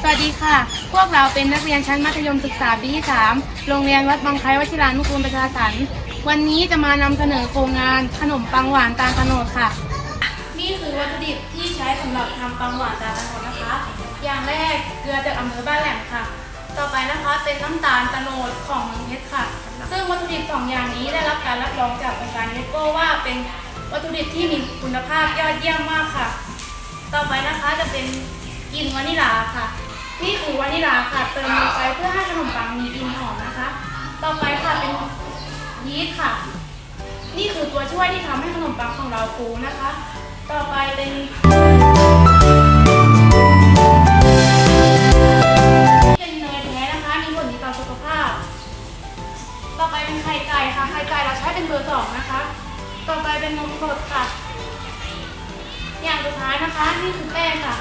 สวัสดีค่ะ พวกเราเป็นนักเรียนชั้นมัธยมศึกษาปีที่ 3 โรงเรียนวัดบางไควชิรานุกูลประชาสรรค์วันนี้จะมานำเสนอโครงงานขนมปังหวานตาลตโนดค่ะ นี่คือวัตถุดิบที่ใช้สำหรับทำปังหวานตาลตโนดนะคะ อย่างแรกเกลือจากอำเภอบ้านแหลมค่ะ ต่อไปนะคะเป็นน้ำตาลตะโนดของเมืองเพชรค่ะ ซึ่งวัตถุดิบสองอย่างนี้ได้รับการรับรองจากองค์การยูเนสโกว่าเป็นวัตถุดิบที่มีคุณภาพยอดเยี่ยมมากค่ะ ต่อไปนะคะจะเป็นกลิ่นวานิลาค่ะ นี่คือวานิลาค่ะเติมลงไปเพื่อให้ขนมปังมีกลิ่นหอมนะคะ ต่อไปค่ะเป็นยีสต์ค่ะ นี่คือตัวช่วยที่ทำให้ขนมปังของเราฟูนะคะ ต่อไปเป็นเป็นเนยแท้นะคะมีผลดีต่อสุขภาพ ต่อไปเป็นไข่ไก่ค่ะไข่ไก่เราใช้เป็นเบอร์สองนะคะ ต่อไปเป็นนมสดค่ะ อย่างสุดท้ายนะคะนี่คือแป้งค่ะ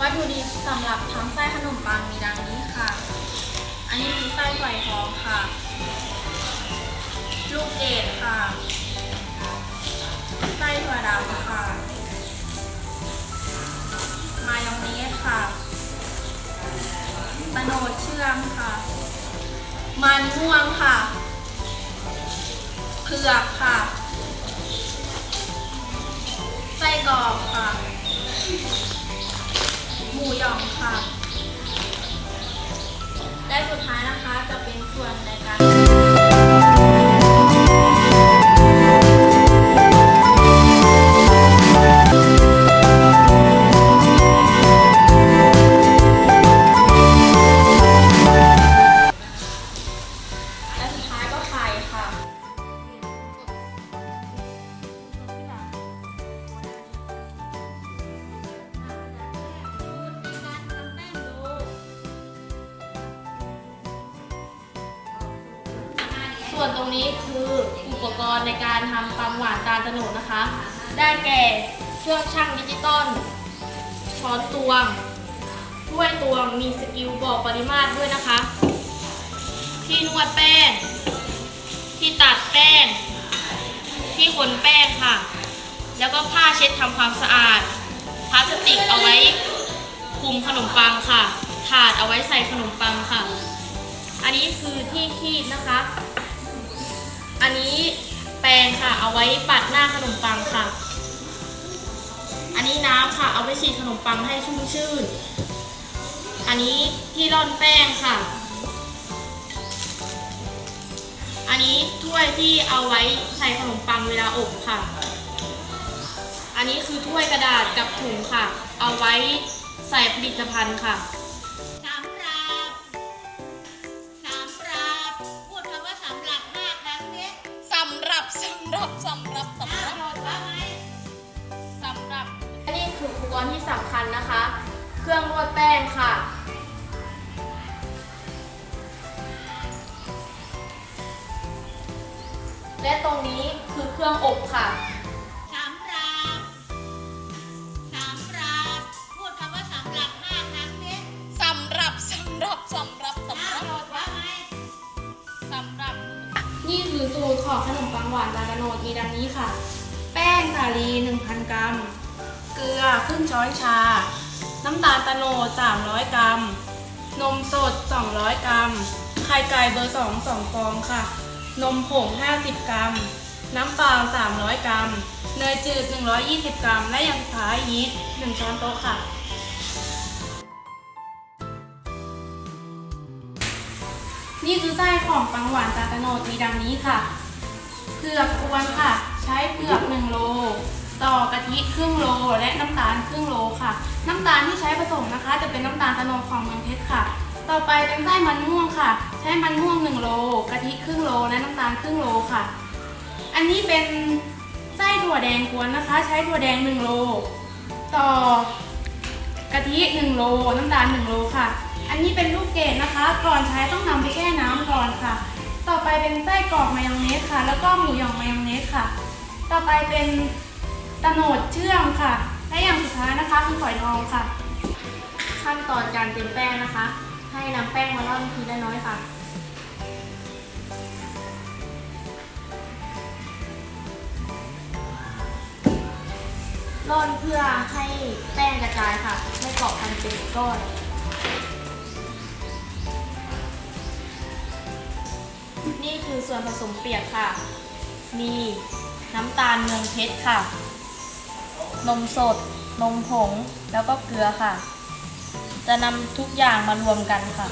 วัตถุดิบสำหรับทำไส้ขนมปังมีดังนี้ค่ะ อันนี้คือไส้ฝอยทองค่ะ ลูกเกดค่ะ ไส้ถั่วดำค่ะ มายองเนสค่ะตะโนดเชื่อมค่ะ มันม่วงค่ะ เผือกค่ะ ไส้กรอกค่ะ มูหยองค่ะ และสุดท้ายนะคะจะเป็นส่วนในการ ส่วนตรงนี้คืออุปกรณ์ในการทำปังหวานตาลตะโนดนะคะ ได้แก่เครื่องชั่งดิจิตอลช้อนตวงถ้วยตวงมีสกิลบอกปริมาตรด้วยนะคะ ที่นวดแป้ง ที่ตัดแป้ง ที่คนแป้งค่ะ แล้วก็ผ้าเช็ดทำความสะอาดพลาสติกเอาไว้คลุมขนมปังค่ะ ถาดเอาไว้ใส่ขนมปังค่ะ อันนี้คือที่คีบนะคะ อันนี้แปรงค่ะเอาไว้ปัดหน้าขนมปังค่ะ อันนี้น้ำค่ะ เอาไว้ฉีดขนมปังให้ชุ่มชื่น อันนี้ที่ร่อนแป้งค่ะ อันนี้ถ้วยที่เอาไว้ใส่ขนมปังเวลาอบค่ะ อันนี้คือถ้วยกระดาษกับถุงค่ะ เอาไว้ใส่ผลิตภัณฑ์ค่ะำหรับสำหรับสำหรับสำหรับ นี่คืออุปกรณ์ที่สำคัญนะคะ เครื่องนวดแป้งค่ะ และตรงนี้คือเครื่องอบค่ะ หวานตาลตะโนดมีดังนี้ค่ะ แป้งสาลี 1,000 กรัม เกลือครึ่งช้อนชา น้ำตาลตะโนด300 กรัม นมสด 200 กรัม ไข่ไก่เบอร์ 2 2 ฟองค่ะ นมผง 50 กรัม น้ำเปล่า 300 กรัม เนยจืด 120 กรัม และย่างท้ายยีสต์1ช้อนโต๊ะค่ะนี่คือไส้ของปังหวานตาตโนดมีดังนี้ค่ะ เผือกกวนค่ะ ใช้เผือก1โล ต่อกะทิครึ่งโล และน้ำตาลครึ่งโลค่ะ น้ำตาลที่ใช้ผสมนะคะ จะเป็นน้ำตาลตะโนดของเมืองเพชรค่ะ ต่อไปเป็นไส้มันม่วงค่ะ ใช้มันม่วง1โลกะทิครึ่งโล และน้ำตาลครึ่งโลค่ะ อันนี้เป็นไส้ถั่วแดงกวนนะคะ ใช้ถั่วแดง1โล ต่อกะทิ1โล น้ำตาล1โลค่ะ อันนี้เป็นลูกเกดนะคะ ก่อนใช้ต้องนำไปแช่น้ำก่อนค่ะ ต่อไปเป็นไส้กรอกมายองเนสค่ะ แล้วก็หมูหยองมายองเนสค่ะ ต่อไปเป็นตะโหนดเชื่อมค่ะ และอย่างสุดท้ายนะคะคือฝอยทองค่ะ ขั้นตอนการเตรียมแป้งนะคะ ให้นำแป้งมาร่อนทีละน้อยค่ะร่อนเพื่อให้แป้งกระจายค่ะ ไม่เกาะกันเป็นก้อน คือส่วนผสมเปียกค่ะ มีน้ำตาลเมืองเพชรค่ะ นมสด นมผง แล้วก็เกลือค่ะ จะนำทุกอย่างมารวมกันค่ะ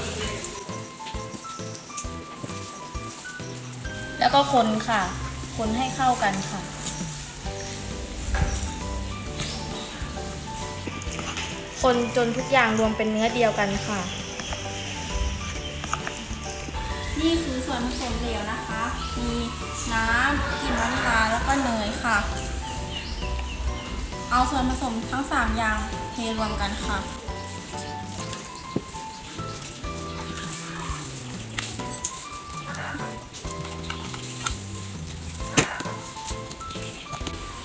แล้วก็คนค่ะ คนให้เข้ากันค่ะคนจนทุกอย่างรวมเป็นเนื้อเดียวกันค่ะ นี่คือส่วนผสมเหลวนะคะ มีน้ำกลิ่นวานิลาแล้วก็เนยค่ะ เอาส่วนผสมทั้ง 3 อย่างเทรวมกันค่ะ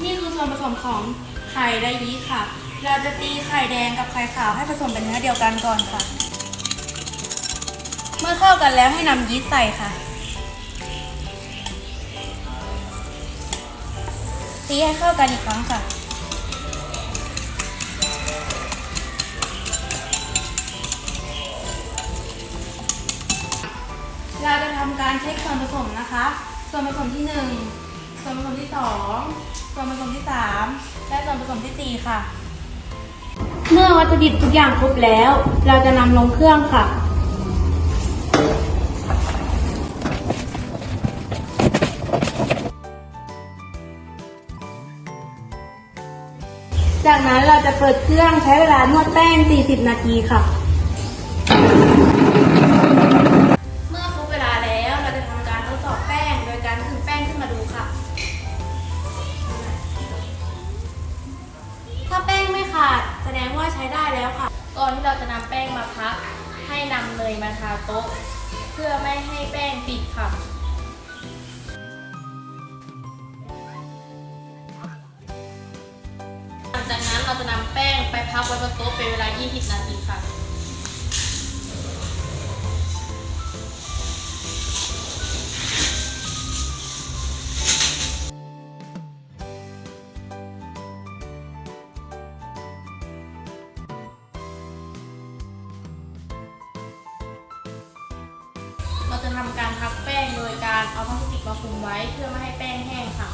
นี่คือส่วนผสมของไข่และยีสต์ค่ะ เราจะตีไข่แดงกับไข่ขาวให้ผสมเป็นเนื้อเดียวกันก่อนค่ะ มื่อเข้ากันแล้วให้นำยีสต์ใส่ค่ะ ตีให้เข้ากันอีกครั้งค่ะ เราจะทำการเช็คส่วนผสมนะคะ ส่วนผสมที่ 1 ส่วนผสมที่ 2 ส่วนผสมที่ 3 และส่วนผสมที่ 4 ค่ะ เมื่อวัตถุดิบทุกอย่างครบแล้ว เราจะนำลงเครื่องค่ะ จากนั้นเราจะเปิดเครื่องใช้เวลานวดแป้ง 40 นาทีค่ะ เมื่อครบเวลาแล้วเราจะทำการทดสอบแป้ง โดยการขึงแป้งขึ้นมาดูค่ะ ถ้าแป้งไม่ขาดแสดงว่าใช้ได้แล้วค่ะ ก่อนที่เราจะนำแป้งมาพัก ให้นำเนยมาทาโต๊ะ เพื่อไม่ให้แป้งติดค่ะ นำแป้งไปพักไว้บนโต๊ะเป็นเวลา 20 นาทีค่ะ เราจะทำการพักแป้งโดยการเอาพลาสติกมาคลุมไว้เพื่อไม่ให้แป้งแห้งค่ะ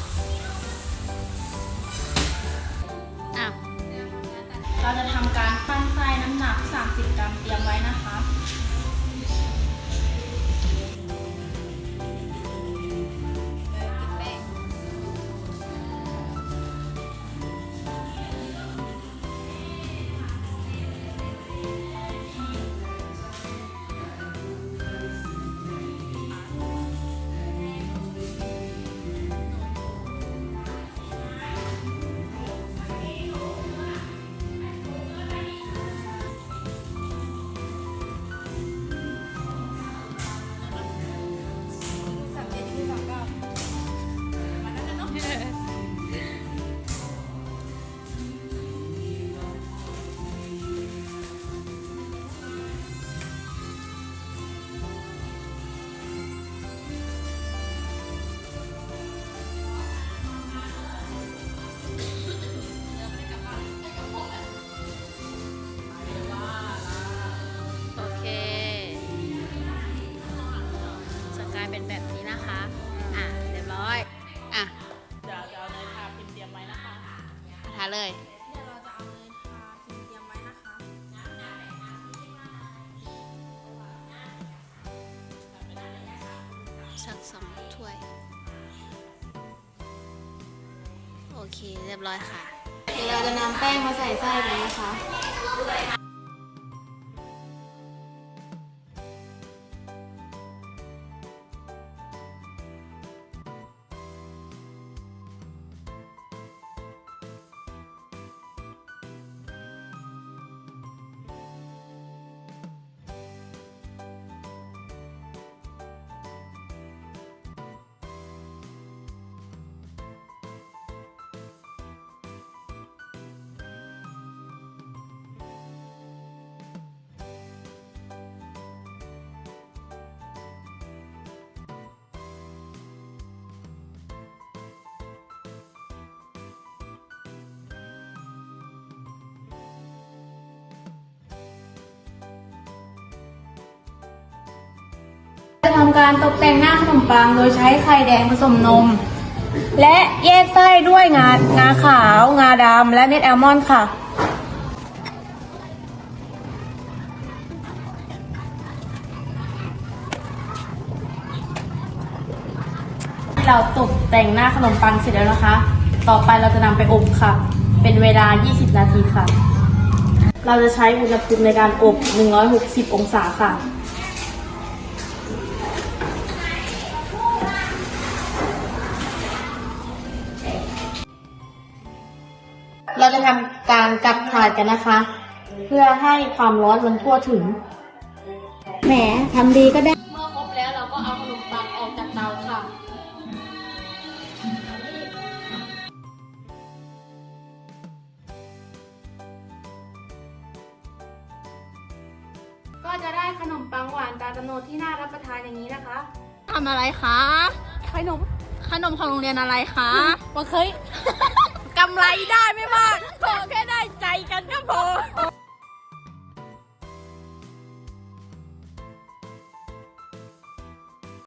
ลายเป็นแบบนี้นะคะ อะเรียบร้อย อะเดี๋ยวเดี๋ยวเนยทาพิมพ์เตรียมไว้นะคะทาเลยเดี๋ยวเราจะเอาเนยทาพิมพ์เตรียมไว้นะคะสักสองถ้วย โอเคเรียบร้อยค่ะ เดี๋ยวเราจะนำแป้งมาใส่ไส้กันนะคะำการตกแต่งหน้าขนมปัง โดยใช้ไข่แดงผสมนม และแยกไส้ด้วยงางาขาว งาดำและเม็ดแอลมอนด์ค่ะ เราตกแต่งหน้าขนมปังเสร็จแล้วนะคะ ต่อไปเราจะนำไปอบค่ะ เป็นเวลา 20 นาทีค่ะ เราจะใช้อุณหภูมิในการอบ 160 องศาค่ะ เราจะทำการกลับถาดกันนะคะ เพื่อให้ความร้อนมันทั่วถึง แหมทำดีก็ได้ เมื่อครบแล้วเราก็เอาขนมปังออกจากเตาค่ะ ก็จะได้ขนมปังหวานตาตะโนดที่น่ารับประทานอย่างนี้นะคะ ทำอะไรคะ ขนม ขนมของโรงเรียนอะไรคะ ว่าเคยกำไรได้ไม่มากขอแค่ได้ใจกันก็พอ